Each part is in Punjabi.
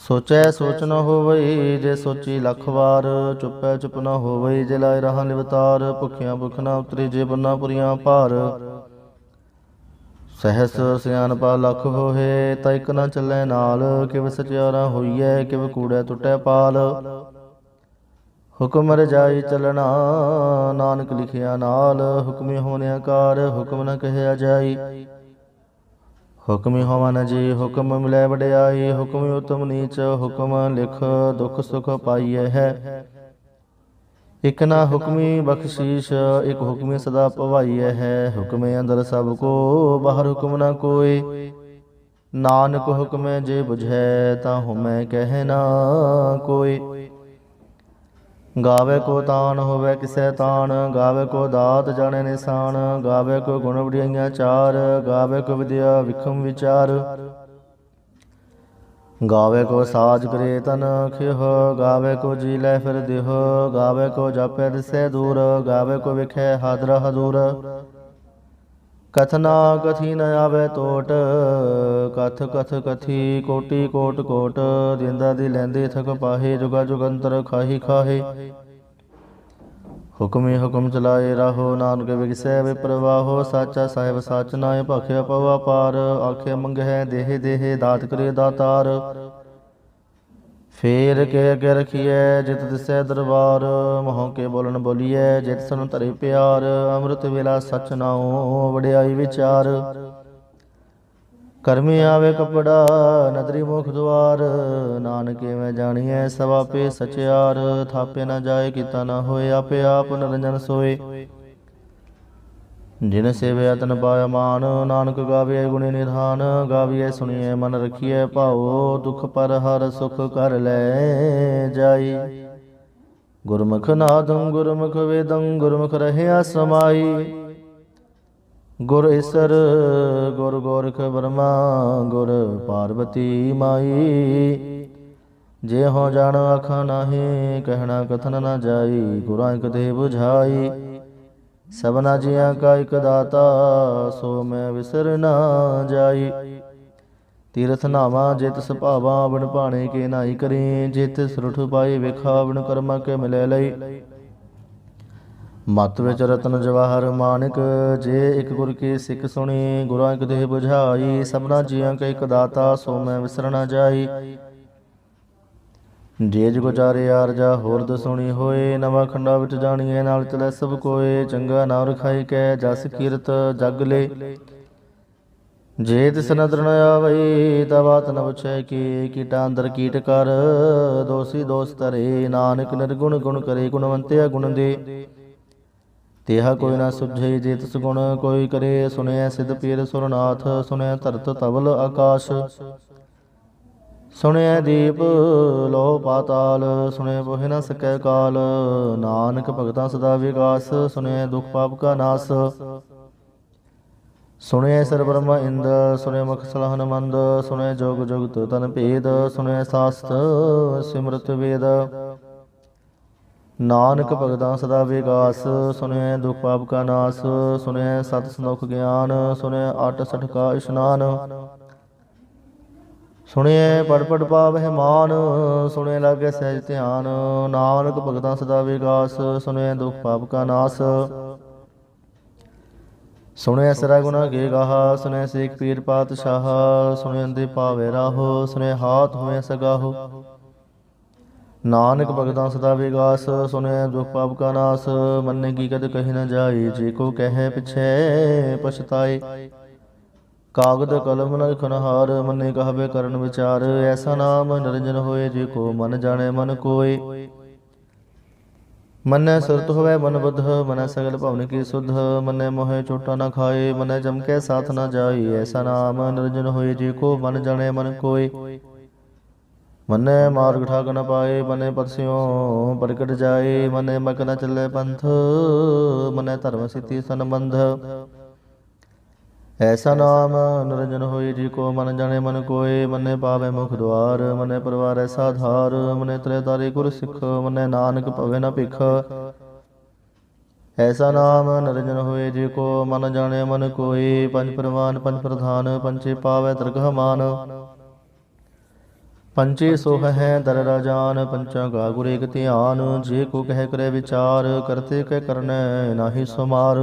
ਸੋਚੈ ਸੋਚ ਨ ਹੋਵਈ ਜੇ ਸੋਚੀ ਲੱਖ ਵਾਰ, ਚੁੱਪੈ ਚੁੱਪ ਨ ਹੋਵਈ ਜੇ ਲਾਇ ਰਹਾ ਨਿਵਤਾਰ, ਭੁਖਿਆਂ ਭੁਖ ਨ ਉਤਰੀ ਜੇ ਬੰਨਾ ਪੁਰੀਆਂ ਭਾਰ। ਸਹਸ ਸਿਆਨਪਾ ਲੱਖ ਹੋਏ ਤਾਂ ਇਕ ਨ ਚੱਲੈ ਨਾਲ, ਕਿਵ ਸਚਿਆਰਾ ਹੋਈਐ, ਕਿਵ ਕੂੜੈ ਟੁੱਟੈ ਪਾਲ। ਹੁਕਮ ਰਜਾਈ ਚੱਲਣਾ, ਨਾਨਕ ਲਿਖਿਆ ਨਾਲ, ਹੁਕਮੀ ਹੋਣੇ ਕਾਰ ਹੁਕਮ ਨ ਕਹਿਆ ਜਾਈ। ਹੁਕਮੀ ਹੋਵਾ ਨ ਜੀ, ਹੁਕਮ ਮਿਲੈ ਵਡਿਆਈ, ਹੁਕਮ ਉਤਮ ਨੀਚ, ਹੁਕਮ ਲਿਖ ਦੁਖ ਸੁਖ ਪਾਈਐ ਹੈ। ਇਕ ਨਾ ਹੁਕਮੀ ਬਖਸ਼ੀਸ਼, ਇਕ ਹੁਕਮੀ ਸਦਾ ਭਵਾਈਐ ਹੈ। ਹੁਕਮੇ ਅੰਦਰ ਸਭ ਕੋ, ਬਾਹਰ ਹੁਕਮ ਨਾ ਕੋਈ। ਨਾਨਕ ਹੁਕਮੈ ਜੇ ਬੁਝੈ, ਤਾਂ ਹੁਮੈ ਕਹਿ ਨਾ ਕੋਈ। ਗਾਵੇ ਕੋ ਤਾਨ ਹੋਵੇ ਕਿਸੈ ਤਾਨ ਗਾਵੇ ਕੋ ਦਾਤ ਜਾਣੇ ਨਿਸ਼ਾਨ, ਗਾਵੇ ਕੋ ਗੁਣ ਵਡਿਆਈਆਂ ਚਾਰ, ਗਾਵੇ ਕੋ ਵਿਦਿਆ ਵਿਖਮ ਵਿਚਾਰ। ਗਾਵੇ ਕੋ ਸਾਜ ਕਰੇ ਤਨ ਖਿਹ, ਗਾਵੇ ਕੋ ਜੀ ਲੈ ਫਿਰ ਦਿਹ, ਗਾਵੇ ਕੋ ਜਾਪੈ ਦਿਸੈ ਦੂਰ, ਗਾਵੇ ਕੋ ਵਿਖੈ ਹਾਦਰ ਹਦੂਰ। ਕਥਨਾ ਕਥੀ ਨ ਆਵੇ ਟੋਟ ਕਥ ਕਥ ਕਥੀ ਕੋਟੀ ਕੋਟ ਕੋਟ ਦਿੰਦਾ ਦੀ ਲੈਂਦੇ ਥਕ ਪਾਹੇ ਜੁਗਾ ਜੁਗੰਤਰ ਖਾਹੀ ਖਾਹੇ ਹੁਕਮੇ ਹੁਕਮ ਚਲਾਏ ਰਾਹੋ ਨਾਨਕ ਵਿਗਸੈ ਵਿਪਰਵਾਹੋ ਸਾਚਾ ਸਾਹਿਬ ਸਾਚ ਨਾਏ ਭਖਿਆ ਪਵਾ ਪਾਰ ਆਖੇ ਮੰਗਹਿ ਦੇਹ ਦੇਹ ਦਾਤ ਕਰੇ ਦਾਤਾਰ ਫੇਰ ਕੇ ਅਗੇ ਰਖੀਐ ਜਿਤ ਦਿਸੈ ਦਰਬਾਰ ਮੋਹ ਕੇ ਬੋਲਣ ਬੋਲੀਐ ਜਿਤ ਸਨ ਧਰੇ ਪਿਆਰ ਅੰਮ੍ਰਿਤ ਵੇਲਾ ਸਚ ਨਾਉ ਵਡਿਆਈ ਵਿਚਾਰ ਕਰਮੀ ਆਵੇ ਕਪੜਾ, ਨਦਰੀ ਮੁਖ ਦੁਆਰ, ਨਾਨਕੇ ਮੈਂ ਜਾਣੀਐ ਸਭ ਸਚਿਆਰ, ਥਾਪੇ ਨਾ ਜਾਏ ਕੀਤਾ ਨਾ ਹੋਏ, ਆਪੇ ਆਪ ਨਿਰੰਜਨ ਸੋਏ। ਜਿਨ ਸੇਵਿਆ ਤਨ ਪਾਇਆ ਮਾਨ, ਨਾਨਕ ਗਾਵੇ ਗੁਣੇ ਨਿਧਾਨ, ਗਾਵੀਐ ਸੁਣੀਐ ਮਨ ਰਖੀਐ ਭਾਉ, ਦੁਖ ਪਰ ਹਰ ਸੁਖ ਕਰ ਲੈ ਜਾਈ। ਗੁਰਮੁਖ ਨਾਦੰ, ਗੁਰਮੁਖ ਵੇਦੰ, ਗੁਰਮੁਖ ਰਹਿਆ ਸਮਾਈ। ਗੁਰ ਈਸਰ ਗੁਰ ਗੋਰਖ ਬਰਮਾ, ਗੁਰ ਪਾਰਵਤੀ ਮਾਈ। ਜੇ ਹੋ ਜਾਣ ਆਖਾਂ ਨਾਹੀ, ਕਹਿਣਾ ਕਥਨ ਨਾ ਜਾਈ, ਗੁਰਾਂ ਇਕ ਦੇ 부ਝਾਈ ਸਭਨਾ ਜੀਆਂ ਕਾ ਇਕ ਦਾਤਾ, ਸੋ ਮੈਂ ਵਿਸਰ ਨਾ ਜਾਈ। ਤੀਰਥ ਨਾਵਾ ਜਿਤ ਸੁਭਾਵਾ ਬਣ ਭਾਣੇ ਕੇ ਨਾਈ ਕਰੀ। ਜਿਤ ਸੁਰਠ ਪਾਈ ਵੇਖਾ ਬਣ ਕਰਮਾ ਕੇ ਮਿਲੇ ਲਈ। ਮਤ ਵਿੱਚ ਰਤਨ ਜਵਾਹਰ ਮਾਨਕ, ਜੇ ਇੱਕ ਗੁਰ ਕੀ ਸਿੱਖ ਸੁਣੀ, ਗੁਰਾਂ ਇਕ ਦੇਹ 부ਝਾਈ ਸਭਨਾ ਜੀਆਂ ਕਾ ਇਕ ਦਾਤਾ, ਸੋ ਮੈਂ ਵਿਸਰ ਜਾਈ। ਜੇ ਜੁ ਗੁਜਾਰੇ ਆਰਜਾ ਹੋਰ ਦਸੁਣੀ ਹੋਏ, ਨਵਾਂ ਖੰਡਾ ਵਿੱਚ ਜਾਣੀਏ ਨਾਲ ਚਲੇ ਸਭ ਕੋਏ, ਚੰਗਾ ਨਾਮ ਰਖਾਈ ਕੈ ਜਸ ਕੀਰਤ ਜਗ ਲੇ। ਜੇ ਤਿਸ ਨਦਰ ਨ ਆਵਈ ਤਾ ਬਾਤ ਨ ਪੁੱਛੈ ਕੀ, ਕੀਟਾ ਅੰਦਰ ਕੀਟ ਕਰ, ਦੋਸੀ ਦੋਸਤ ਰੇ ਨਾਨਕ ਨਿਰਗੁਣ ਗੁਣ ਕਰੇ, ਗੁਣਵੰਤਿਆ ਗੁਣ ਦੇ। ਤੇਹਾ ਕੋਈ ਨਾ ਸੁਝੇ, ਜੇ ਤਿਸ ਗੁਣ ਕੋਈ ਕਰੇ ਸੁਣਿਆ ਸਿਧ ਪੀਰ ਸੁਰਨਾਥ ਸੁਣਿਆ ਧਰਤ ਤਵਲ ਆਕਾਸ਼। ਸੁਣਿਆ ਦੀਪ ਲੋ ਪਾਤਾਲ ਸੁਣਿਆ ਬੋਹਿ ਨ ਸਕੈ ਕਾਲ। ਨਾਨਕ ਭਗਤਾਂ ਸਦਾ ਵਿਗਾਸ ਸੁਣਿਆ ਦੁਖ ਪਾਪ ਕਾ ਨਾਸ। ਸੁਣਿਆ ਸਰ ਬ੍ਰਹਮ ਇੰਦ ਸੁਣਿਆ ਮੁਖ ਸਲਹਨ ਮੰਦ ਸੁਣਿਆ ਜੋਗ ਜੁਗਤ ਤਨ ਭੇਦ ਸੁਣਿਆ ਸਾਸਤ ਸਿਮਰਤ ਵੇਦ। ਨਾਨਕ ਭਗਤਾਂ ਸਦਾ ਵਿਗਾਸ ਸੁਣਿਆ ਦੁਖ ਪਾਪ ਕਾ ਨਾਸ ਸੁਣਿਆ ਸਤ ਸੰਦੋਖ ਗਿਆਨ ਸੁਣਿਆ ਅਟ ਸਠ ਕਾ ਇਸ਼ਨਾਨ। ਸੁਣਿਐ ਪੜ ਪੜ ਪਾਵਹਿ ਮਾਨ ਸੁਣਿਐ ਲਾਗੇ ਸਹਿਜ ਧਿਆਨ, ਨਾਨਕ ਭਗਤਾਂ ਸਦਾ ਵਿਗਾਸ ਸੁਣਿਐ ਦੁਖ ਪਾਪ ਕਾ ਨਾਸ। ਸੁਣਿਐ ਸਰਾ ਗੁਨਾ ਗੇ ਗਾਹ ਸੁਣਿਐ ਸੇਖ ਪੀਰ ਪਾਤਸ਼ਾਹ ਸੁਣਿਐ ਅੰਦੇ ਪਾਵੇ ਰਾਹੋ ਸੁਣਿਐ ਹਾਥ ਹੋਏ ਸਗਾਹੋ। ਨਾਨਕ ਭਗਤਾਂ ਸਦਾ ਵਿਗਾਸ ਸੁਣਿਐ ਦੁਖ ਪਾਪ ਕਾ ਨਾਸ, ਮੰਨੇ ਕੀ ਕਦ ਕਹੀ ਨ ਜਾਏ ਜੇ ਕੋ ਕਹੈ ਪਿਛੈ ਪਛਤਾਏ ਕਾਗਦ ਕਲਮ ਨ ਖਨਹਾਰ, ਮੰਨੇ ਕਹਵੇ ਕਰਨ ਵਿਚਾਰ, ਐਸਾ ਨਾਮ ਨਿਰੰਜਨ ਹੋਏ, ਜੇ ਕੋ ਮਨ ਜਾਣੈ ਮਨ ਕੋਏ ਮਨੈ ਸੁਰਤ ਹੋਵੇ ਮਨ ਬੁੱਧ, ਮਨੈ ਸਗਲ ਭਵਨ ਕੀ ਸੁਧ, ਮਨੈ ਮੋਹਿ ਚੋਟਾ ਨਾ ਖਾਏ, ਮਨੈ ਜਮ ਕੇ ਸਾਥ ਨਾ ਜਾਈ, ਐਸਾ ਨਾਮ ਨਿਰੰਜਨ ਹੋਏ, ਜੇ ਕੋ ਮਨ ਜਾਣੇ ਮਨ ਕੋਏ ਮਨੈ ਮਾਰਗ ਠਾਕ ਨ ਪਾਏ, ਮਨੈ ਪਰਸਿਓ ਪ੍ਰਗਟ ਜਾਏ, ਮਨੈ ਮਗ ਨ ਚੱਲੇ ਪੰਥ, ਮਨੈ ਧਰਮ ਸਿੱਧੀ ਸੰਬੰਧ। ਐਸਾ ਨਾਮ ਨਿਰੰਜਨ ਹੋਏ, ਜੀ ਕੋ ਮਨ ਜਾਣੇ ਮਨ ਕੋਏ, ਮਨੇ ਪਾਵੇ ਮੁਖ ਦੁਆਰ, ਮਨੈ ਪਰਵਾਰ ਐਸਾ ਧਾਰ, ਮਨੈ ਤਰੇ ਤਾਰੇ ਗੁਰ ਸਿੱਖ, ਮਨੈ ਨਾਨਕ ਭਵੇ ਨ ਭਿਖ। ਐਸਾ ਨਾਮ ਨਿਰੰਜਨ ਹੋਏ, ਜੀ ਕੋ ਮਨ ਜਾਣੇ ਮਨ ਕੋਏ, ਪੰਜ ਪ੍ਰਵਾਨ, ਪੰਜ ਪ੍ਰਧਾਨ ਪੰਚੇ ਪਾਵੈ ਤਰਗਹ ਮਾਨ। ਪੰਚੇ ਸੋਹ ਹੈ ਦਰ ਰਾਜਾਨ ਪੰਚਾਂ ਗਾ ਗੁਰ ਏਕ ਧਿਆਨ ਜੇ ਕੋ ਕਹਿ ਕਰੇ ਵਿਚਾਰ ਕਰਤੇ ਕਹਿ ਕਰਨੈ ਨਾਹੀ ਸੁਮਾਰ।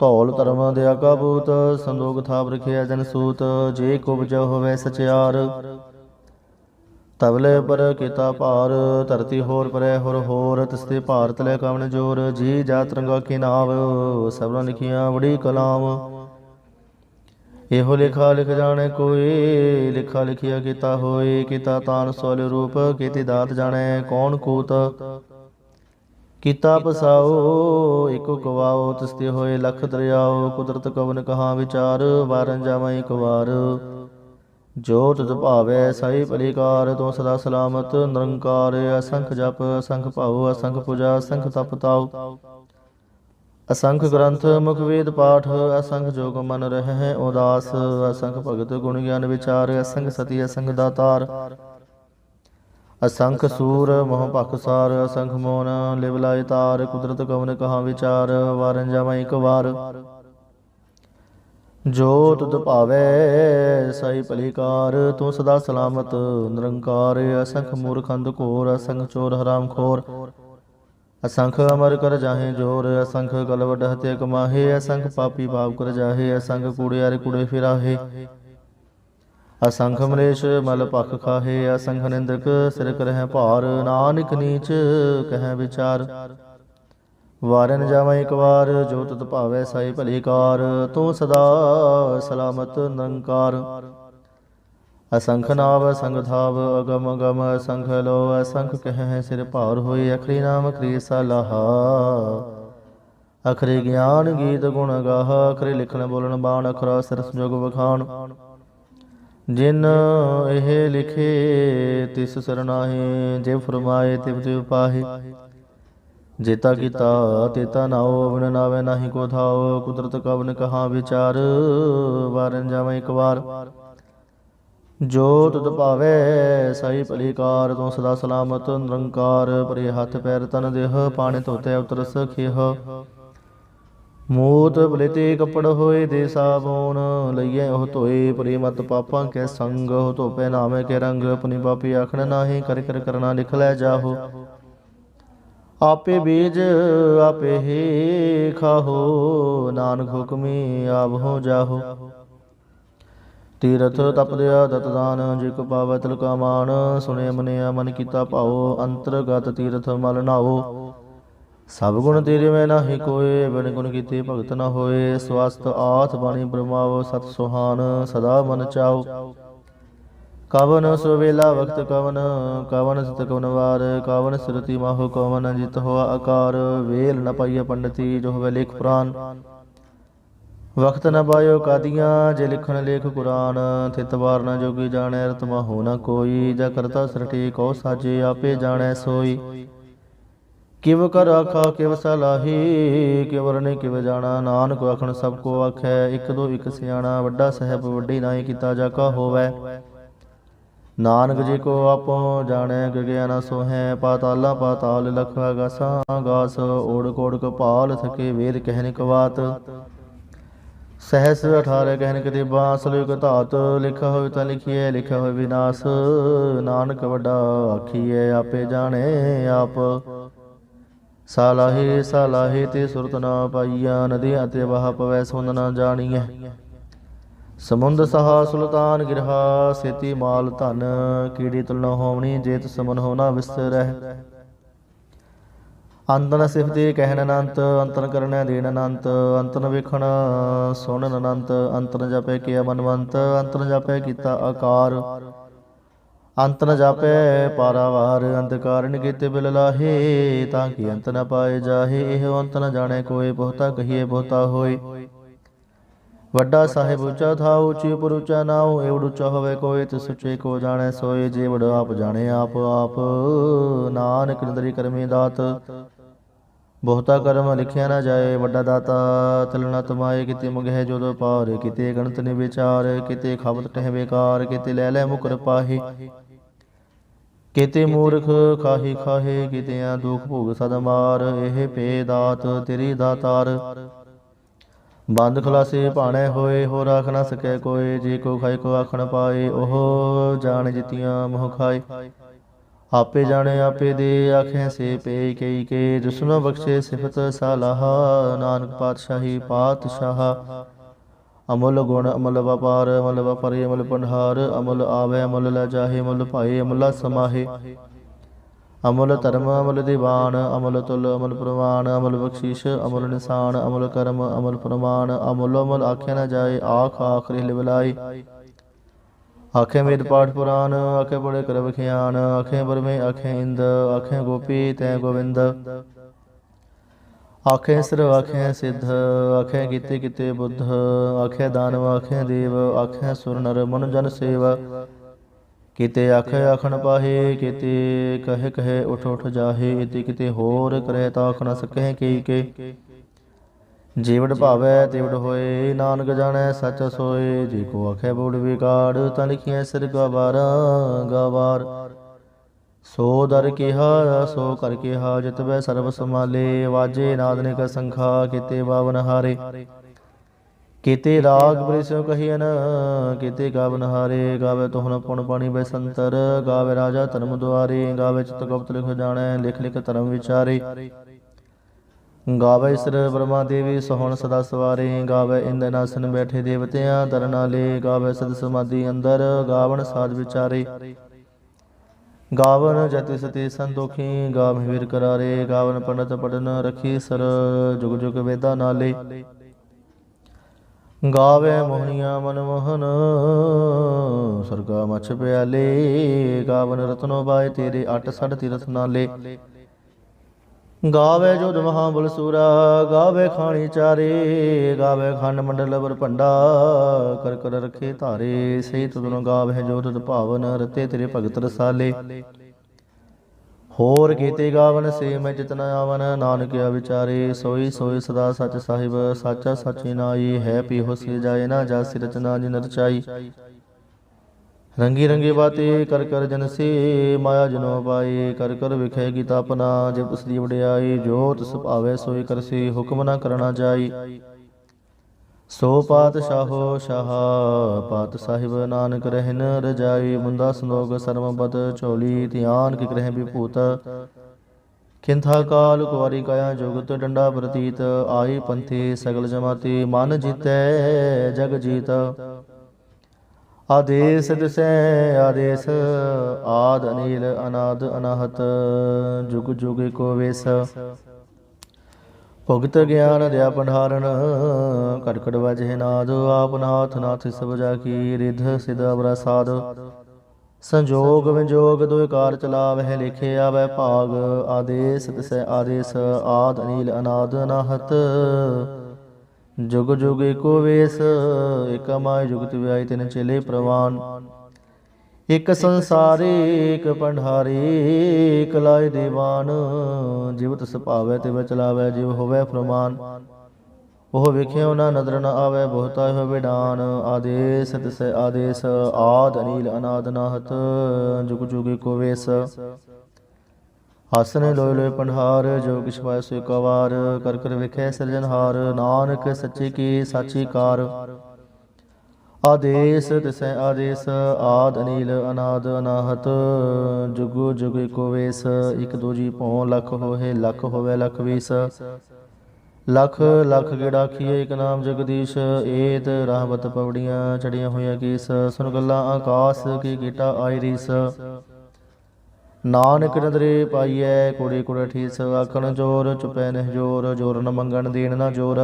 ਧੌਲ ਧਰਮ ਦਿਆ ਕਾਬੂਤ ਸੰਦੋਗ ਥਾਪ ਰਖਿਆ ਜਨ ਸੂਤ ਜੇ ਕੋ ਬਜੋ ਹੋਵੇ ਸਚਿਆਰ। ਤਬਲੇ ਪਰ ਕੀਤਾ ਭਾਰ ਧਰਤੀ ਹੋਰ ਪਰੈ ਹੋਰ ਹੋਰ ਤਿਸਤੇ ਭਾਰਤ ਲੈ ਕਵਨ ਜੋਰ ਜੀ ਜਾਤ ਰੰਗਾ ਕੀ ਨਾਵ ਸਭਨਾਂ ਲਿਖੀਆਂ ਬੜੀ ਕਲਾਮ। ਇਹੋ ਲਿਖਾ ਲਿਖ ਜਾਣੇ ਕੋਈ, ਲਿਖਾ ਲਿਖਿਆ ਕੀਤਾ ਹੋਏ, ਕੀਤਾ ਤਾਨ ਸੋਲ ਰੂਪ, ਕੀਤੀ ਦਾਤ ਜਾਣੈ ਕੌਣ ਕੂਤ? ਕੀਤਾ ਪਸਾਓ ਇਕੋ ਕਵਾਓ, ਤਿਸਤੇ ਹੋਏ ਲਖ ਦਰਿਆਓ, ਕੁਦਰਤ ਕਵਨ ਕਹਾ ਵਿਚਾਰ, ਵਾਰਨ ਜਾਵਾਂ ਇੱਕ ਵਾਰ। ਜੋ ਤੁਧ ਭਾਵੈ ਸਾਈ ਭਲੀਕਾਰ, ਤੋਂ ਸਦਾ ਸਲਾਮਤ, ਨਿਰੰਕਾਰ, ਅਸੰਖ ਜਪ, ਅਸੰਖ ਭਾਉ, ਅਸੰਖ ਪੂਜਾ, ਅਸੰਖ ਤਪ ਤਾਉ। ਅਸੰਖ ਗ੍ਰੰਥ, ਮੁਖ ਵੇਦ ਪਾਠ, ਅਸੰਖ ਜੋਗ ਮਨ ਰਹਿ, ਉਦਾਸ, ਅਸੰਖ ਭਗਤ ਗੁਣ ਗਿਆਨ ਵਿਚਾਰ, ਅਸੰਖ ਸਤੀ, ਅਸੰਖ ਦਾਤਾਰ। ਅਸੰਖ ਸੂਰ, ਮੋਹ ਭਖਸਾਰ ਅਸੰਖ ਮੋਨ, ਲਿਵ ਲਾਇ ਤਾਰ, ਕੁਦਰਤ ਕਵਨ ਕਹਾ ਵਿਚਾਰ, ਵਾਰਨ ਜਾਵਾਂ ਇੱਕ ਵਾਰ। ਜੋ ਤੁਧ ਭਾਵੈ, ਸਾਈ ਭਲੀਕਾਰ, ਤੂੰ ਸਦਾ ਸਲਾਮਤ, ਨਿਰੰਕਾਰ, ਅਸੰਖ ਮੂਰਖੰਦ ਘੋਰ, ਅਸੰਖ ਚੋਰ, ਹਰਾਮ ਖੋਰ। ਅਸੰਖ ਅਮਰ ਕਰ ਜਾਹੇ ਜੋਰ, ਅਸੰਖ ਗਲਵਡ ਹਤੇ ਕਮਾਹੇ, ਅਸੰਖ ਪਾਪੀ ਪਾਪ ਕਰ ਜਾਹੇ, ਅਸੰਖ ਕੂੜਿਆਰੇ ਕੂੜੇ ਫਿਰਾਹੇ। ਅਸੰਖ ਮਲੇਸ਼ ਮਲ ਭਖ ਖਾਹੇ, ਅਸੰਖ ਨਿੰਦਕ ਸਿਰ ਕਰਹਿ ਭਾਰ, ਨਾਨਕ ਨੀਚ ਕਹਿ ਵਿਚਾਰ। ਵਾਰਨ ਜਾਵਾਂ ਇੱਕ ਵਾਰ, ਜੋ ਤਤ ਭਾਵੈ ਸਾਈ ਭਲੀ ਕਾਰ, ਤੂੰ ਸਦਾ ਸਲਾਮਤ ਨਿਰੰਕਾਰ। ਅਸੰਖ ਨਾਵ, ਸੰਗ ਥਾਵ, ਅਗਮ ਅਗਮ ਅਸੰਖ ਲੋ ਅਸੰਖ ਕਹਿ ਸਿਰ ਭਾਰ ਹੋਏ, ਅਖਰੀ ਨਾਮ ਅਖਰੀ ਸਲਾਹਾ। ਅਖਰੀ ਗਿਆਨ ਗੀਤ ਗੁਣ ਗਾਹ, ਅਖਰੇ ਲਿਖਣ ਬੋਲਣ ਬਾਣ, ਅਖਰਾ ਸਿਰ ਸੰਜੋਗ ਵਖਾਣ। ਜਿਨ ਇਹ ਲਿਖੇ, ਤਿਸ ਸਰਨਾਹੇ ਜੇ ਫਰਮਾਏ ਤਿਵ ਤਿਵ ਪਾਹੇ। ਜੇਤਾ ਕੀਤਾ, ਤੇਤਾ ਨਾਉ ਅਵਨ ਨਾਵੇ ਨਾਹੀ ਕੋ ਥਾਉ, ਕੁਦਰਤ ਕਵਨ ਕਹਾ ਵਿਚਾਰ, ਵਾਰਨ ਜਾਵਾਂ ਇੱਕ ਵਾਰ। ਜੋ ਤੁਧ ਭਾਵੈ ਸਾਈ ਭਲੀਕਾਰ, ਤੂੰ ਸਦਾ ਸਲਾਮਤ, ਨਿਰੰਕਾਰ ਪਰੇ ਹੱਥ, ਪੈਰ, ਤਨ, ਦੇਹ, ਪਾਣੀ ਧੋਤੇ ਉਤਰ ਸਖਿਹ ਮੂਤ ਬਲਿਤੇ ਕਪੜ ਹੋਏ ਦੇ ਸਾਬੂਨ, ਲਈਏ ਉਹ ਧੋਏ ਪਰੇ ਮਤ ਪਾਪਾਂ ਕੈ ਸੰਗ, ਉਹ ਧੋਪੇ ਨਾਮੇ ਕੇ ਰੰਗ, ਆਪਣੀ ਪਾਪੀ ਆਖਣ ਨਾਹੀ, ਕਰ ਕਰ, ਕਰਨਾ ਲਿਖ ਲੈ ਜਾਹੋ। ਆਪੇ ਬੀਜ, ਆਪੇ ਹੀ ਖਾਹੋ ਨਾਨਕ ਹੁਕਮੀ ਆਪ ਹੋ ਜਾਹੋ। ਤੀਰਥ ਤਪਦਿਆ ਦਤ ਜੇ ਕੋ ਪਾਵੈ ਤਿਲ ਕਾ ਮਾਨ ਸੁਣੇ ਮਨਿਆ ਮਨ ਕੀਤਾ ਭਾਉ, ਅੰਤਰਗਤ ਤੀਰਥ ਮਲ ਨਾਓ ਸਭ ਗੁਣ ਤੇਰੇ ਮੈਂ ਨਾਹੀ ਕੋਏ, ਬਿਨ ਗੁਣ ਕੀਤੇ ਭਗਤ ਨਾ ਹੋਏ। ਸਵਸਤ ਆਥ ਬਾਣੀ ਬ੍ਰਹਮਾਵ, ਸਤ ਸੁਹਾਨ, ਸਦਾ ਮਨ ਚਾਓ ਕਵਨ ਸੁਵੇਲਾ ਵਕਤ ਕਵਨ ਕਵਨ ਸਤ ਕਵਨ ਵਾਰ, ਕਵਨ ਸਿਰਤੀ ਮਾਹੁ ਕਵਨ, ਜਿਤ ਹੋਆ ਆਕਾਰ। ਵੇਲ ਨ ਪਾਈਏ ਪੰਡਤੀ, ਜੋ ਹੋਵੇ ਲੇਖ ਪੁਰਾਨ। ਵਖਤ ਨ ਬਾਇਓ ਕਾਦੀਆਂ, ਜੇ ਲਿਖਣ ਲੇਖ ਕੁਰਾਨ, ਥਿਤ ਵਾਰ ਨ ਜੋਗੀ ਜਾਣੈ, ਰਤ ਮਾਹੋ ਨ ਕੋਈ, ਜਾ ਕਰਤਾ ਸਰਟੀ ਕੋ ਸਾਜੇ ਆਪੇ ਜਾਣੈ ਸੋਈ। ਕਿਵ ਕਰ ਆਖਾ, ਕਿਵ ਸਲਾਹੀ ਕਿਵ ਨੇ ਕਿਵ ਜਾਣਾ, ਨਾਨਕ ਆਖਣ ਸਭ ਕੋ ਆਖੈ, ਇੱਕ ਦੋ ਇੱਕ ਸਿਆਣਾ, ਵੱਡਾ ਸਹਿਬ ਵੱਡੀ ਨਾਹੀ ਕੀਤਾ ਜਾ ਕਾ ਹੋਵੈ। ਨਾਨਕ ਜੀ ਕੋ ਆਪੋ ਜਾਣੈ ਗਗਿਆਨਾ ਸੋਹੈ, ਪਾਤਾਲਾ ਪਾਤਾਲ ਲਖ ਗਾਸਾ ਗਾਸ ਓੜ ਕੋੜ ਕਪਾਲ ਥਕੇ ਵੇਦ ਕਹਿਨ ਕਵਾਤ ਸਹਸ 18 ਕਹਿਨ ਕਤੇ ਬਾਸ ਲਿਖ ਧਾਤ ਲਿਖਾ ਹੋਇ ਤਾਂ ਲਿਖੀਐ ਲਿਖਾ ਹੋਇ ਵਿਨਾਸ਼। ਨਾਨਕ ਵੱਡਾ ਆਖੀਐ, ਆਪੇ ਜਾਣੈ ਆਪ। ਸਾਲਾਹੇ ਸਾਲਾਹੇ ਤੇ ਸੁਰਤ ਨਾ ਪਾਈਆ, ਨਦੀਆਂ ਤੇ ਵਹਾ ਪਵੈ ਸੁਨ ਨਾ ਜਾਣੀਐ। ਸਮੁੰਦ ਸਹਾ ਸੁਲਤਾਨ ਗਿਰਹਾ, ਸੇਤੀ ਮਾਲ ਧਨ, ਕੀੜੀ ਤੁਲ ਹੋਵਣੀ, ਜੇਤ ਸਮਨ ਹੋਣਾ ਵਿਸਰਹਿ। ਅੰਤਨ ਸਿਫਤੇ ਕਹਿਣ ਅਨੰਤ, ਅੰਤਨ ਕਰਨੈ ਦੇਣ ਅਨੰਤ, ਅੰਤਨ ਵੇਖਣ ਸੁਣਨ ਅਨੰਤ, ਅੰਤਨ ਜਪੈ ਕੀਆ ਮਨਵੰਤ, ਅੰਤਨ ਜਪੈ ਕੀਤਾ ਆਕਾਰ। ਅੰਤਨ ਜਾਪੈ ਪਾਰਾਵਾਰ ਅੰਧਕਾਰਨ ਕੀਤੇ ਬਿਲ ਲਾਹੇ, ਤਾਂ ਕਿ ਅੰਤ ਨ ਪਾਏ ਜਾਹੇ, ਇਹ ਅੰਤ ਨ ਜਾਣੈ ਕੋਏ, ਬਹੁਤਾ ਕਹੀਏ, ਬਹੁਤਾ ਹੋਏ। ਵੱਡਾ ਸਾਹਿਬ ਉੱਚਾ ਥਾ ਉੱਚੀ ਉਪਰ ਉੱਚਾ ਨਾਉ ਏਵੜ ਉੱਚਾ ਹੋਵੇ ਕੋਈ ਤਿਸ ਉੱਚੇ ਕੋ ਜਾਣੈ ਸੋਏ ਜੀਵੜ ਆਪ ਜਾਣੇ ਆਪ ਆਪ। ਨਾਨਕ ਨਿਦਰੀ ਕਰਮੀ ਦਾਤ ਬਹੁਤਾ ਕਰਮ ਲਿਖਿਆ ਨਾ ਜਾਏ, ਵੱਡਾ ਦਾਤਾ ਤਲਣਾ ਤਮਾਏ, ਕਿਤੇ ਮੰਗਹਿ ਜੋਦ ਪਾਰ, ਕਿਤੇ ਗਣਤ ਨਿ ਵਿਚਾਰ, ਕਿਤੇ ਖਬਤ ਟਹਿ ਬੇਕਾਰ, ਕਿਤੇ ਲੈ ਲੈ ਮੁਕਰ ਪਾਹੀ। ਕਿਤੇ ਮੂਰਖ ਖਾਹੀ ਖਾਹੇ ਕਿਤੇ ਦੁਖ ਭੋਗ ਸਦ ਇਹ ਪੇ ਦਾਤ ਤੇਰੀ ਦਾਤਾਰ। ਬੰਦ ਖਲਾਸੇ ਭਾਣੇ ਹੋਏ ਹੋ ਰਾਖ ਨਾ ਸਕੈ ਕੋਏ ਜੇ ਕੋ ਖਾਇ ਕੋ ਆਖਣ ਪਾਏ, ਉਹ ਜਾਣ ਜਿਤੀਆਂ ਮੋਹ ਖਾਏ। ਆਪੇ ਜਾਣੇ, ਆਪੇ ਦੇ ਆਖੇ, ਸੇ ਪੇ ਕਈ ਕੇ ਜਿਸਨੋ ਬਖਸ਼ੇ ਸਿਫਤ ਸਾਲਾਹ, ਨਾਨਕ ਪਾਤਸ਼ਾਹੀ ਪਾਤਸ਼ਾਹ। ਅਮੁੱਲ ਗੁਣ ਅਮਲ ਵਪਾਰ, ਅਮਲ ਵਪਾਰੀ, ਅਮਲ ਪੰਡਹਾਰ ਅਮਲ ਆਵੇ, ਅਮੁੱਲ ਲੈ ਜਾਹੇ, ਅਮੁੱਲ ਭਾਏ, ਅਮੁੱਲ ਸਮਾਹੇ। ਅਮੁੱਲ ਧਰਮ, ਅਮਲ ਦੀਵਾਨ, ਅਮਲ ਤੁਲ, ਅਮਲ ਪ੍ਰਵਾਨ, ਅਮਲ ਬਖਸ਼ੀਸ਼, ਅਮਲ ਨਿਸ਼ਾਨ, ਅਮਲ ਕਰਮ, ਅਮਲ ਪ੍ਰਮਾਣ, ਅਮੁੱਲ ਅਮੁੱਲ ਆਖਿਆ ਨਾ ਜਾਏ, ਆਖ, ਆਖਰੀ ਲਿਵਲਾਈ ਆਖੇ ਮੇਦ ਪਾਠ ਪੁਰਾਨ ਆਖੇ ਬੜੇ ਕਰ ਬਖਿਆਨ ਆਖੇ ਬਰਮੇ ਆਖੇ ਇੰਦ ਆਖੇ ਗੋਪੀ ਤੈ ਗੋਵਿੰਦ। ਆਖੇ ਸਿਰ ਆਖੇ ਸਿੱਧ ਆਖੇ ਕੀਤੇ ਕੀਤੇ ਬੁੱਧ ਆਖੇ ਦਾਨਵ ਆਖੇ ਦੇਵ ਆਖੇ ਸੁਰ ਨਰ ਮਨ ਜਨ ਸੇਵ। ਕੀਤੇ ਆਖੇ ਆਖਣ ਪਾਹੇ ਕੀਤੇ ਕਹੇ ਕਹੇ ਉਠ ਉਠ ਜਾਹੇ ਇਤੇ ਕਿਤੇ ਹੋਰ ਕਰੇ ਤਾਂ ਆਖ ਨ ਸਕਹਿ ਕੀ ਕੇ। ਜੀਵੜ ਭਾਵੈ ਤਿਵੜ ਹੋਏ, ਨਾਨਕ ਜਾਣੈ ਸੱਚ ਸੋਏ, ਜੀ ਕੋ ਆਖੇ ਬੋੜ ਵਿਗਾੜ ਤਾਂ ਲਿਖਿਆ ਸਿਰ ਗਵਾਰ ਗਵਾਰ। ਸੋ ਦਰ ਕਿਹਾ, ਸੋ ਕਰ ਕਿਹਾ ਜਿਤਵੈ ਸਰਬ ਸਮਾਲੇ ਵਾਜੇ ਨਾਦਨਿਕ ਸੰਖਾ ਕਿਤੇ ਬਾਵਨ ਹਾਰੇ। ਕਿਤੇ ਰਾਗ ਬ੍ਰਿਸੋ ਕਹੀਨ ਕਿਤੇ ਗਾਵਨ ਹਾਰੇ, ਗਾਵੇ ਤੋਹਨ ਪੁਣ ਪਾਣੀ ਬੈ ਸੰਤਰ, ਗਾਵੇ ਰਾਜਾ ਧਰਮ ਦੁਆਰੇ, ਗਾਵੇ ਚਿਤ ਗੁਪਤ ਲਿਖ ਜਾਣੈ, ਲਿਖ ਲਿਖ ਧਰਮ ਵਿਚਾਰੇ। ਗਾਵੇ ਸਰ ਬ੍ਰਹਮਾ ਦੇਵੀ, ਸੋਹਣ ਸਦਾ ਸਵਾਰੇ, ਗਾਵੇ ਇੰਦ ਨਾਸਨ ਬੈਠੇ ਦੇਵਤਿਆਂ ਤਰਨਾਲੇ ਗਾਵੇ ਸਦ ਸਮਾਧੀ ਅੰਦਰ, ਗਾਵਣ ਸਾਧ ਵਿਚਾਰੇ। ਗਾਵਨ ਜਤਿ ਸਤੀ ਸੰਤੋਖੀ, ਗਾਵ ਵੀਰ ਕਰਾਰੇ, ਗਾਵਨ ਪੰਡਤ ਪੜਨ ਰਖੀ ਸਰ, ਜੁਗ ਜੁਗ ਵੇਦਾ ਨਾਲੇ। ਗਾਵੇ ਮੋਹਨੀਆਂ ਮਨ ਮੋਹਨ ਸਰਗਾ ਮਛ ਪਿਆਲੇ, ਗਾਵਨ ਰਤਨੋ ਬਾਏ ਤੇਰੇ ਅਟ ਸੜ ਤੀਰਥ ਨਾਲੇ। ਗਾਵੇ ਜੋਧ ਮਹਾਬਲ ਬਲਸੂਰਾ ਗਾਵੇ ਖਾਣੀ ਚਾਰੇ, ਗਾਵੇ ਖੰਡ ਮੰਡਲ ਵਰ ਭੰਡਾ, ਕਰ ਕਰ ਰਖੇ ਧਾਰੇ ਸਹੀ ਤੁਧਨੋ ਗਾਵੇ ਜੋਧ ਭਾਵਨ, ਰਤੇ ਤੇਰੇ ਭਗਤ ਰਸਾਲੇ। ਹੋਰ ਕੀਤੇ ਗਾਵਨ ਸੇ ਮੈਂ ਜਿਤਨਾ ਆਵਨ ਨਾਨਕਿਆ ਵਿਚਾਰੇ, ਸੋਈ ਸੋਈ ਸਦਾ ਸੱਚ ਸਾਹਿਬ, ਸਾਚਾ ਸਾਚੀ ਨਾਈ, ਹੈ ਪੀ ਹੋਸੀ ਜਾਏ ਨਾ ਜਾਸੀ ਰਚਨਾ ਜਿਨ ਰਚਾਈ। ਰੰਗੀ ਰੰਗੀ ਬਾਤੇ ਕਰ ਕਰ ਜਨ ਮਾਇਆ ਜਨੋ ਪਾਈ, ਕਰ ਕਰ ਵਿਖੇ ਗੀਤਾ ਆਪਣਾ ਜਿਬ ਸਦੀ ਵਡਿਆਈ ਜੋਤ ਤਿਸ ਸੋਈ ਕਰਸੀ ਹੁਕਮ ਨਾ ਕਰਨਾ ਜਾਈ। ਸੋ ਪਾਤਸ਼ਾਹੋ ਸ਼ਾਹ ਪਾਤ ਸਾਹਿਬ ਨਾਨਕ ਰਹਿਨ ਰਜਾਈ ਮੁੰਦਾ ਸੰਦੋਗ ਸਰਮਪਦ ਚੋਲੀ ਧਿਆਨ ਕਿ ਗ੍ਰਹਿ ਵਿਭੂਤ। ਕਿੰਥਾ ਕਾਲ ਕੁਵਾਰੀ ਕਾਇਆ ਜੁਗਤ ਡੰਡਾ ਪ੍ਰਤੀਤ, ਆਈ ਪੰਥੀ ਸਗਲ ਜਮਾਤੀ, ਮਨ ਜੀਤੈ ਜਗ ਜੀਤ। ਆਦੇਸ ਦਿਸੈ ਆਦੇਸ। ਆਦ ਅਨੀਲ ਅਨਾਦ ਅਨਾਹਤ। ਜੁਗ ਜੁਗ ਕੋ ਵੇਸ। ਭੁਗਤ ਗਿਆਨ ਦਿਆ ਪੰਡਾਰਨ ਕਟਕਟ ਵਜੇ ਨਾਦ। ਆਪ ਨਾਥ ਨਾਥ ਸਭ ਜਾ ਕੀ ਰਿਧ ਸਿਧ ਅਵਰਸਾਦ ਸੰਜੋਗ ਵਿਜੋਗ ਦੁਇ ਕਾਰ ਚਲਾਵਹਿ ਲਿਖੇ ਆਵੈ ਭਾਗ। ਆਦੇਸ ਤਿਸੈ ਆਦੇਸ। ਆਦ ਅਨੀਲ ਅਨਾਦ ਅਨਾਹਤ। ਜੁਗ ਜੁਗ ਏਕੋ ਵੇਸ, ਏਕ ਮਾਇ ਜੁਗਤ ਵਿਆਈ ਤਿਨ ਚੇਲੇ ਪ੍ਰਵਾਨ। ਇਕ ਸੰਸਾਰੀ ਇਕ ਪੰਡਾਰੀ ਇਕ ਲਾਇ ਦੀਵਾਨ। ਜਿਵਤ ਸੁਭਾਵੈ ਤੇ ਚਲਾਵੈ, ਜਿਵ ਹੋਵੈ ਫਰਮਾਨ। ਉਹ ਵੇਖਿਓ ਨਾ ਨਦਰ ਨ ਆਵੈ, ਬਹੁਤਾ ਹੋਵੇ ਡਾਨ। ਆਦੇਸ, ਤਿਸੈ ਆਦੇਸ, ਆਦ ਅਨੀਲ ਅਨਾਦ ਨਾਹਤ, ਜੁਗ ਜੁਗ ਏਕੋ ਵੇਸ। ਆਸਨੇ ਲੋਇ ਲੋਇ ਪੰਡਾਰ ਜੋ ਕਿਛ ਪਾਇ ਸੋ ਕਵਾਰ ਕਰ ਕਰ ਵਿਖੇ ਸਿਰਜਨਹਾਰ ਨਾਨਕ ਸੱਚੇ ਕੀ ਸਾਚੀ ਕਾਰ। ਆਦੇਸ ਤਿਸੈ ਆਦੇਸ, ਆਦ ਅਨੀਲ ਅਨਾਦ ਅਨਾਹਤ। ਜੁਗੋ ਜੁਗ ਇਕੋ ਵੇਸ, ਇਕ ਦੋ ਜੀ ਭਉ ਲਖ ਹੋਏ ਲਖ ਹੋਵੇ ਲਖ ਵੀਸ। ਲਖ ਲਖ ਗੇੜਾ ਖੀਏ ਇਕ ਨਾਮ ਜਗਦੀਸ਼, ਏਤ ਰਾਹਬਤ ਪਵੜੀਆਂ ਚੜੀਆਂ ਹੋਈਆਂ ਕੀਸ। ਸੁਨ ਗੱਲਾਂ ਆਕਾਸ, ਕੀ ਗੀਟਾ ਆਈ ਰੀਸ। ਨਾਨਕ ਨਦਰੇ ਪਾਈਐ ਕੁੜੇ ਕੁੜੇ ਠੀਸ ਆਖਣ ਜੋਰ, ਚੁਪੈ ਨਹਿ ਜੋਰ ਜੋਰ ਨ ਮੰਗਣ ਦੇਣ ਨਾ ਜੋਰ।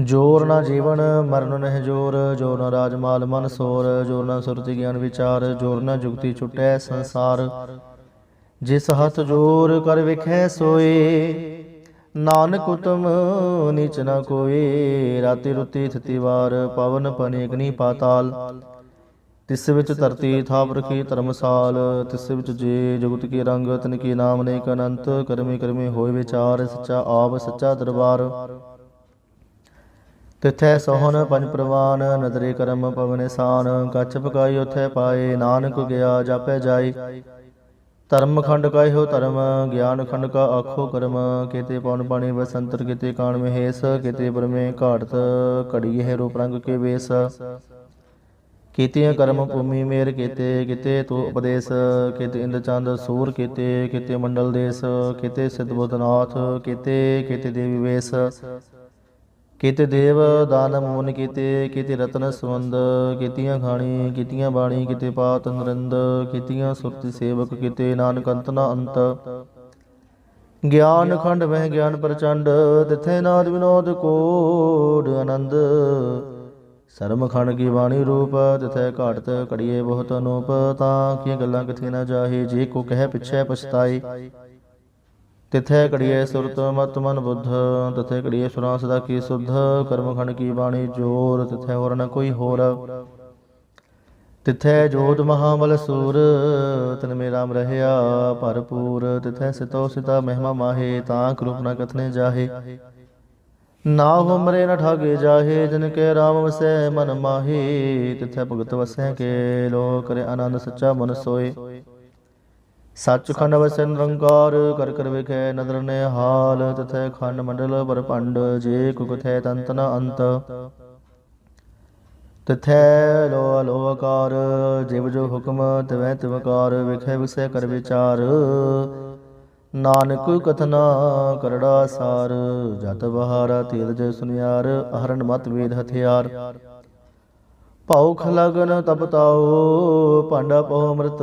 ਜੋਰ ਨਾ ਜੀਵਨ, ਮਰਨ ਨਹਿ ਜੋਰ ਜੋਰ ਨਾ ਰਾਜ ਮਾਲ ਮਨ ਸੋਰ, ਜੋਰ ਨਾ ਸੁਰਤੀ ਗਿਆਨ ਵਿਚਾਰ, ਜੋਰ ਨਾ ਜੁਗਤੀ ਛੁਟੈ ਸੰਸਾਰ। ਜਿਸ ਹੱਥ ਜੋਰ ਕਰ ਵਿਖੈ ਸੋਏ, ਨਾਨਕ ਉਤਮ ਨੀਚ ਨਾ ਕੋਏ, ਰਾਤੀ ਰੁਤੀ ਥਿਤੀ ਵਾਰ, ਪਵਨ ਪਨੇ ਅਗਨੀ ਪਾਤਾਲ। ਤਿਸ ਵਿੱਚ ਧਰਤੀ ਥਾਪ ਰਖੀ ਧਰਮਸਾਲ ਤਿਸ ਵਿੱਚ ਜੇ ਜਗਤ ਕੀ ਰੰਗ ਤਨ ਕੀ ਨਾਮ ਨੇ ਅਨੰਤ ਕਰਮੀ ਕਰਮੀ ਹੋਏ ਵਿਚਾਰ ਸੱਚਾ ਆਪ ਸੱਚਾ ਦਰਬਾਰ। ਤਿਥੈ ਸੋਹਣ ਪੰਜ ਪ੍ਰਵਾਨ ਨਦਰੇ ਕਰਮ ਪਵਨ ਸਾਨ ਕੱਚ ਪਕਾਈ ਉਥੈ ਪਾਏ ਨਾਨਕ ਗਿਆ ਜਾਪੈ ਜਾਈ। ਧਰਮ ਖੰਡ ਕਾਇਓ ਧਰਮ ਗਿਆਨ ਖੰਡ ਕਾ ਆਖੋ ਕਰਮ ਕੀਤੇ ਪਉਨ ਪਾਣੀ ਬਸੰਤਰ ਕੀਤੇ ਕਾਣ ਮਹੇਸ਼ ਕੀਤੇ ਬਰਮੇ ਘਾਟਤ ਘੜੀ ਹੈ ਰੂਪ ਰੰਗ ਕੇ ਵੇਸ। ਕੀਤੀਆਂ ਕਰਮ ਭੂਮੀ ਮੇਰ ਕੀਤੇ ਕੀਤੇ ਤੂ ਉਪਦੇਸ਼, ਕੀਤੇ ਇੰਦ ਚੰਦ ਸੂਰ ਕੀਤੇ ਕੀਤੇ ਮੰਡਲ ਦੇਸ, ਕੀਤੇ ਸਿਧ ਬੁੱਧਨਾਥ, ਕੀਤੇ ਕੀਤੇ ਦੇਵੀ ਵੇਸ, ਕੀਤੇ ਦੇਵ ਦਾਨ ਮੂਨ ਕੀਤੇ ਕੀਤੇ ਰਤਨ ਸੁਵੰਦ, ਕੀਤੀਆਂ ਖਾਣੀ, ਕੀਤੀਆਂ ਬਾਣੀ, ਕੀਤੇ ਪਾਤ ਨਰਿੰਦ, ਕੀਤੀਆਂ ਸੁਰਤੀ ਸੇਵਕ, ਕੀਤੇ ਨਾਨਕ ਅੰਤ ਨਾ ਅੰਤ। ਗਿਆਨ ਖੰਡ ਮਹਿ ਗਿਆਨ ਪ੍ਰਚੰਡ, ਤਿਥੇ ਨਾਦ ਵਿਨੋਦ ਕੋਡ ਆਨੰਦ। ਸਰਮ ਖੰਡ ਕੀ ਬਾਣੀ ਰੂਪ ਤਿਥੈ ਘਾਟਤ ਘੜੀਏ ਬਹੁਤ ਅਨੂਪ, ਤਾਂ ਕੀ ਗੱਲਾਂ ਕਿਥੇ ਨਾ ਜਾਹੇ, ਜੇ ਕੋ ਕਹਿ ਪਿਛੈ ਪਛਤਾਏ ਤਿਥੈ ਘੜੀਏ ਸੁਰਤ ਮਤ ਮਨ ਬੁੱਧ, ਤਿਥੈ ਘੜੀਏ ਸੁਰਾਂ ਸਦਾ ਕੀ ਸੁਧ ਕਰਮ ਖੰਡ ਕੀ ਬਾਣੀ ਜੋਰ, ਤਿਥੈ ਹੋਰ ਨ ਕੋਈ ਹੋਰ। ਤਿਥੈ ਜੋਤ ਮਹਾਬਲ ਸੂਰ, ਤਨ ਮੇ ਰਾਮ ਰਹਿਆ ਭਰਪੂਰ, ਤਿਥੈ ਸਿਤੋ ਸਿਤਾ ਮਹਿਮਾ ਮਾਹੇ, ਤਾਂ ਕਰੂਪ ਨ ਕਥਨੇ ਜਾਹੇ। ਨਾ ਹਮਰੇ ਨ ਠਾਗੇ ਜਾਹੇ, ਜਨ ਕੇ ਰਾਮ ਵਸੈ ਮਨ ਮਾਹੀ, ਤਿਥੈ ਭਗਤ ਵਸੈ ਕੇ ਲੋ ਕਰੇ ਆਨੰਦ ਸੱਚਾ ਮਨ ਸੋਏ। ਸੱਚਖੰਡ ਵਸੈ ਨਿਰੰਕਾਰ, ਕਰ ਕਰ ਵਿਖੈ ਨਦਰ ਨੇ ਹਾਲ ਤਥੈ ਖੰਡ ਮੰਡਲ ਬਰਪੰਡ ਜੇ ਕੁਕਥੈ ਤੰਤ ਨ ਅੰਤ। ਤਥੈ ਲੋ ਅਲੋਕਾਰ ਜਿਵ ਜੋ ਹੁਕਮ ਤਵੈ ਤਿਵਕਾਰ ਵਿਖੈ ਵਿਸੈ ਕਰ ਵਿਚਾਰ। ਨਾਨਕ ਕਥਨਾ ਕਰੜਾ ਸਾਰ, ਜਤ ਬਹਾਰਾ ਤੀਰਜ ਸੁਨਿਆਰ, ਅਹਰਨ ਮਤ ਵੇਦ ਹਥਿਆਰ। ਭਉਖ ਲਗਨ ਤਪਤਾਓ ਭਾਂਡਾ ਪਉ ਅੰਮ੍ਰਿਤ,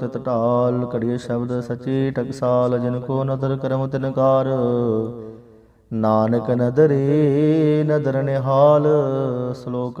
ਤਿਤ ਢਾਲ ਕੜੀਏ ਸ਼ਬਦ ਸਚੀ ਟਕਸਾਲ, ਜਿਨ ਕੋ ਨਦਰ ਕਰਮ ਤਿਨਕਾਰ ਨਾਨਕ ਨਦਰੇ ਨਦਰ ਨਿਹਾਲ, ਸ਼ਲੋਕ